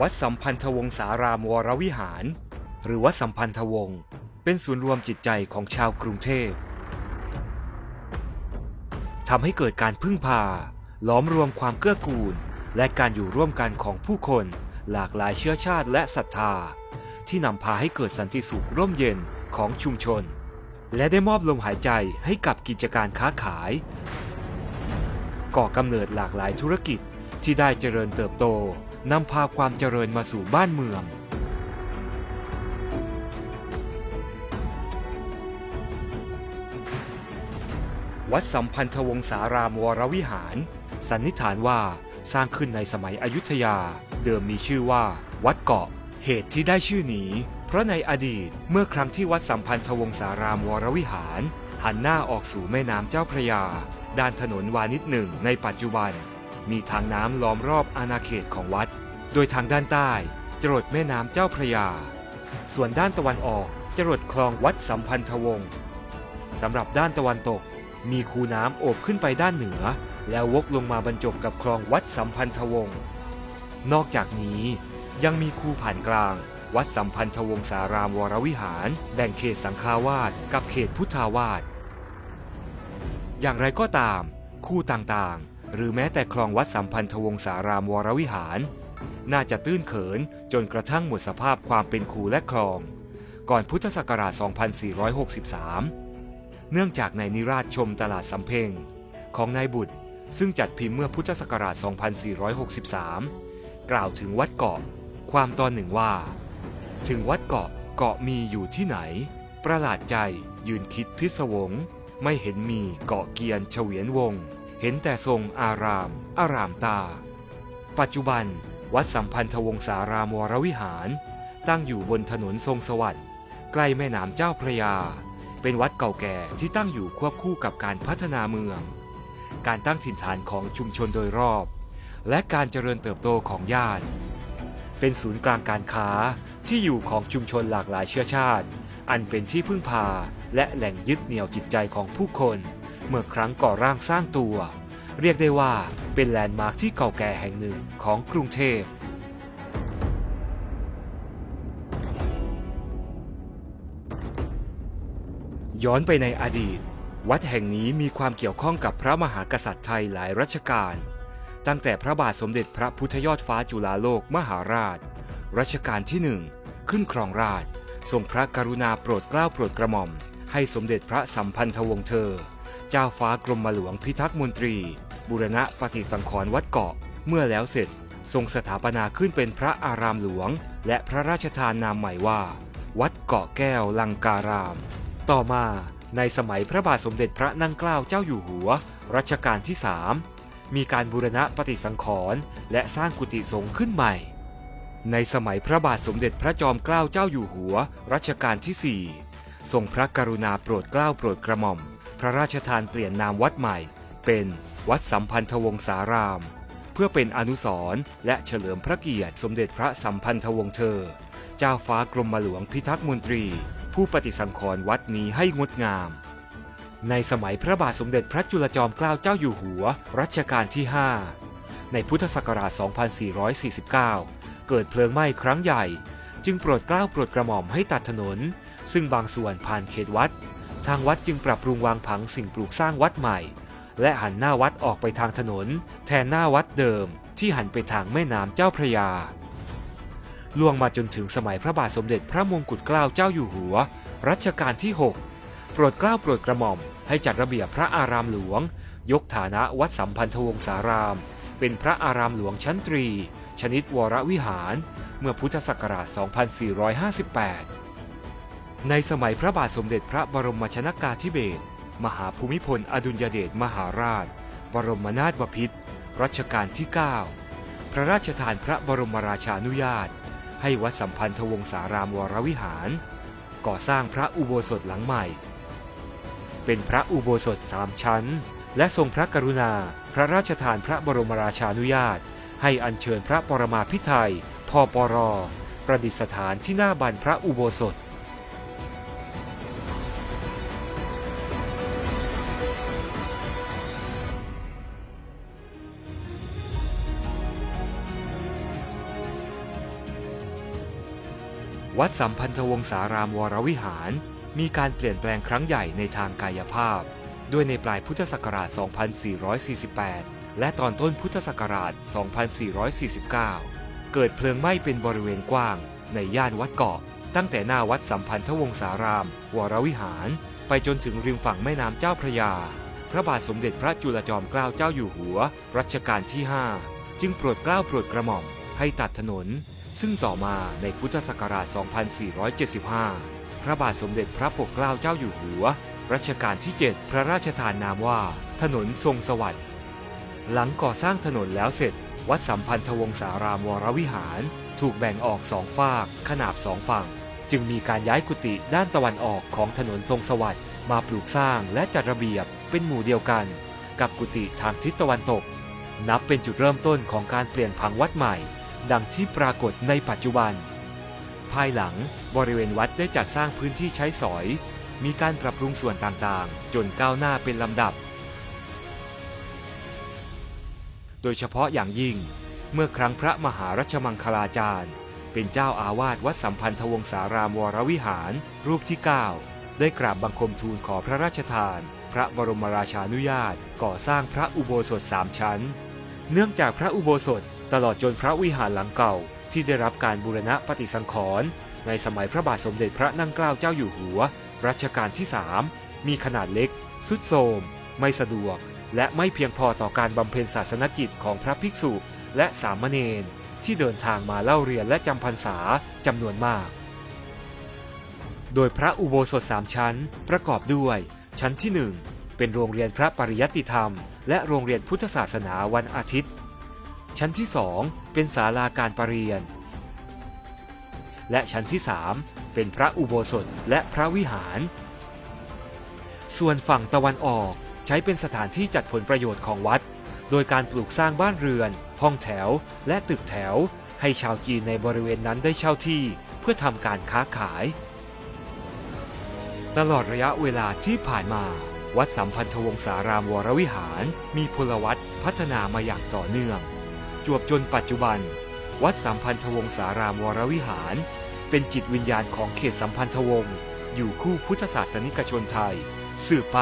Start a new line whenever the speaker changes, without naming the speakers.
วัดสัมพันธวงศารามวรวิหาร หรือวัดสัมพันธวงศ์เป็นศูนย์รวมจิตใจของชาวกรุงเทพทำให้เกิดการพึ่งพา ล้อมรวมความเกื้อกูล และการอยู่ร่วมกันของผู้คน หลากหลายเชื้อชาติและศรัทธา ที่นำพาให้เกิดสันติสุขร่มเย็นของชุมชน และได้มอบลมหายใจให้กับกิจการค้าขาย ก่อกำเนิดหลากหลายธุรกิจ ที่ได้เจริญเติบโตนำพาความเจริญมาสู่บ้านเมือง วัดสัมพันธวงศารามวรวิหาร สันนิษฐานว่าสร้างขึ้นในสมัยอยุธยา เดิมมีชื่อว่า วัดเกาะ เหตุที่ได้ชื่อนี้ เพราะในอดีตเมื่อครั้งที่วัดสัมพันธวงศารามวรวิหาร หันหน้าออกสู่แม่น้ำเจ้าพระยา ด้านถนนวานิชหนึ่งในปัจจุบัน มีทางน้ำล้อมรอบอาณาเขตของวัด โดยทางด้านใต้จรดแม่น้ำเจ้าพระยา ส่วนด้านตะวันออกจรดคลองวัดสัมพันธวงศ์สำหรับด้านตะวันตก มีคูน้ำโอบขึ้นไปด้านเหนือ แล้ววกลงมาบรรจบกับคลองวัดสัมพันธวงศ์นอกจากนี้ยังมีคูผ่านกลาง วัดสัมพันธวงศารามวรวิหาร แบ่งเขตสังฆาวาสกับเขตพุทธาวาสอย่างไรก็ตาม คู่ต่าง หรือแม้แต่คลองวัดสัมพันธวงศารามวรวิหาร น่าจะตื้นเขินจนกระทั่งหมดสภาพความเป็นคูและคลอง ก่อนพุทธศักราช 2463 เนื่องจากในนิราชชมตลาดสำเพ็งของนายบุตร ซึ่งจัดพิมพ์เมื่อพุทธศักราช 2463 กล่าวถึงวัดเกาะ ความตอนหนึ่งว่า ถึงวัดเกาะเกาะมีอยู่ที่ไหน ประหลาดใจยืนคิดพิศวง ไม่เห็นมีเกาะเกียนเฉวียนวง เห็นแต่ทรงอาราม อารามตา ปัจจุบัน วัดสัมพันธวงศารามวรวิหาร ตั้งอยู่บนถนนทรงสวัสดิ์ใกล้แม่น้ำเจ้าพระยา เป็นวัดเก่าแก่ที่ตั้งอยู่ควบคู่กับการพัฒนาเมือง การตั้งถิ่นฐานของชุมชนโดยรอบ และการเจริญเติบโตของย่าน เป็นศูนย์กลางการค้าที่อยู่ของชุมชนหลากหลายเชื้อชาติ อันเป็นที่พึ่งพาและแหล่งยึดเหนี่ยวจิตใจของผู้คน เมื่อครั้งก่อร่างสร้างตัว เรียกได้ว่าเป็นแลนด์มาร์คที่เก่าแก่แห่งหนึ่งของกรุงเทพย้อนไปในอดีต วัดแห่งนี้มีความเกี่ยวข้องกับพระมหากษัตริย์ไทยหลายรัชกาล ตั้งแต่พระบาทสมเด็จพระพุทธยอดฟ้าจุฬาโลกมหาราช รัชกาลที่หนึ่งขึ้นครองราชทรงพระกรุณาโปรดเกล้าโปรดกระหม่อม ให้สมเด็จพระสัมพันธวงศ์เธอ เจ้าฟ้ากรมหลวงพิทักษ์มนตรี บุรณะปฏิสังขรณ์วัดเกาะ เมื่อแล้วเสร็จ ทรงสถาปนาขึ้นเป็นพระอารามหลวง และพระราชทานนามใหม่ว่า วัดเกาะแก้วลังการาม ต่อมาในสมัยพระบาทสมเด็จพระนั่งเกล้าเจ้าอยู่หัว รัชกาลที่สามมีการบูรณะปฏิสังขรณ์และสร้างกุฏิสงฆ์ขึ้นใหม่ ในสมัยพระบาทสมเด็จพระจอมเกล้าเจ้าอยู่หัว รัชกาลที่สี่ทรงพระกรุณาโปรดเกล้าโปรดกระหม่อม พระราชทานเปลี่ยนนามวัดใหม่ เป็นวัดสัมพันธวงศาราม เพื่อเป็นอนุสรณ์และเฉลิมพระเกียรติสมเด็จพระสัมพันธวงศ์เธอ เจ้าฟ้ากรมหลวงพิทักษ์มนตรี ผู้ปฏิสังขรณ์วัดนี้ให้งดงาม ในสมัยพระบาทสมเด็จพระจุลจอมเกล้าเจ้าอยู่หัวรัชกาลที่ 5 ในพุทธศักราช 2449 เกิดเพลิงไหม้ครั้งใหญ่ จึงโปรดเกล้าโปรดกระหม่อมให้ตัดถนน ซึ่งบางส่วนผ่านเขตวัด ทางวัดจึงปรับปรุงวางผังสิ่งปลูกสร้างวัดใหม่ และหันหน้าวัดออกไปทางถนน แทนหน้าวัดเดิมที่หันไปทางแม่น้ำเจ้าพระยาล่วงมาจนถึงสมัยพระบาทสมเด็จพระมงกุฎเกล้าเจ้าอยู่หัว รัชกาลที่ 6 โปรดเกล้าโปรดกระหม่อมให้จัดระเบียบพระอารามหลวง ยกฐานะวัดสัมพันธวงศาราม เป็นพระอารามหลวงชั้นตรี ชนิดวรวิหาร เมื่อพุทธศักราช 2458 ในสมัยพระบาทสมเด็จพระบรมชนากาธิเบศรมหาภูมิพลอดุลยเดชมหาราช บรมนาถบพิตรรัชกาลที่ 9 พระราชทานพระบรมราชานุญาต ให้วัดสัมพันธวงศารามวรวิหาร ก่อสร้างพระอุโบสถหลังใหม่ เป็นพระอุโบสถสามชั้น และทรงพระกรุณา พระราชทานพระบรมราชานุญาต ให้อัญเชิญพระปรมาภิไธยพปร ประดิษฐานที่หน้าบันพระอุโบสถ วัดสัมพันธวงศารามวรวิหาร มีการเปลี่ยนแปลงครั้งใหญ่ในทางกายภาพโดยในปลายพุทธศักราช 2448 และตอนต้นพุทธศักราช 2449 เกิดเพลิงไหม้เป็นบริเวณกว้าง ในย่านวัดเกาะ ตั้งแต่หน้าวัดสัมพันธวงศาราม วรวิหาร ไปจนถึงริมฝั่งแม่น้ำเจ้าพระยา พระบาทสมเด็จพระจุลจอมเกล้าเจ้าอยู่หัว รัชกาลที่ 5 จึงโปรดเกล้าโปรดกระหม่อมให้ตัดถนน ซึ่งต่อมาในพุทธศักราช 2475 พระบาทสมเด็จพระปกเกล้าเจ้าอยู่หัว รัชกาลที่ 7 พระราชทานนามว่า ถนนทรงสวัสดิ์ หลังก่อสร้างถนนแล้วเสร็จ วัดสัมพันธวงศารามวรวิหาร ถูกแบ่งออกสองฝาก ขนาบสองฝั่ง จึงมีการย้ายกุฏิด้านตะวันออกของถนนทรงสวัสดิ์มาปลูกสร้างและจัดระเบียบเป็นหมู่เดียวกัน กับกุฏิทางทิศตะวันตก นับเป็นจุดเริ่มต้นของการเปลี่ยนผังวัดใหม่ ดังที่ปรากฏในปัจจุบัน ภายหลังบริเวณวัดได้จัดสร้างพื้นที่ใช้สอย มีการปรับปรุงส่วนต่างๆ จนก้าวหน้าเป็นลำดับ โดยเฉพาะอย่างยิ่ง เมื่อครั้งพระมหารัชมังคลาจารย์ เป็นเจ้าอาวาสวัดสัมพันธวงศารามวรวิหาร รูปที่ 9 ได้กราบบังคมทูลขอพระราชทาน พระบรมราชานุญาตก่อสร้างพระอุโบสถสามชั้น เนื่องจากพระอุโบสถ ตลอดจนพระวิหารหลังเก่าที่ได้รับการบูรณะปฏิสังขรณ์ในสมัยพระบาทสมเด็จพระนั่งเกล้าเจ้าอยู่หัว รัชกาลที่ 3 มีขนาดเล็ก สุดโทมไม่สะดวก และไม่เพียงพอต่อการบำเพ็ญศาสนกิจของพระภิกษุและสามเณรที่เดินทางมาเล่าเรียนและจำพรรษาจำนวนมาก โดยพระอุโบสถสามชั้นประกอบด้วย ชั้นที่ 1 เป็นโรงเรียนพระปริยัติธรรม และโรงเรียนพุทธศาสนาวันอาทิตย์ ชั้นที่ 2 เป็นศาลาการประเรียน และชั้นที่ 3 เป็นพระอุโบสถและพระวิหาร ส่วนฝั่งตะวันออกใช้เป็นสถานที่จัดผลประโยชน์ของวัด โดยการปลูกสร้างบ้านเรือน ห้องแถว และตึกแถว ให้ชาวจีนในบริเวณนั้นได้เช่าที่เพื่อทำการค้าขาย ตลอดระยะเวลาที่ผ่านมาวัดสัมพันธวงศารามวรวิหาร มีพลวัตพัฒนามาอย่างต่อเนื่อง จวบจนปัจจุบัน วัดสัมพันธวงศารามวรวิหาร เป็นจิตวิญญาณของเขตสัมพันธวงศ์อยู่คู่พุทธศาสนิกชนไทย สืบไป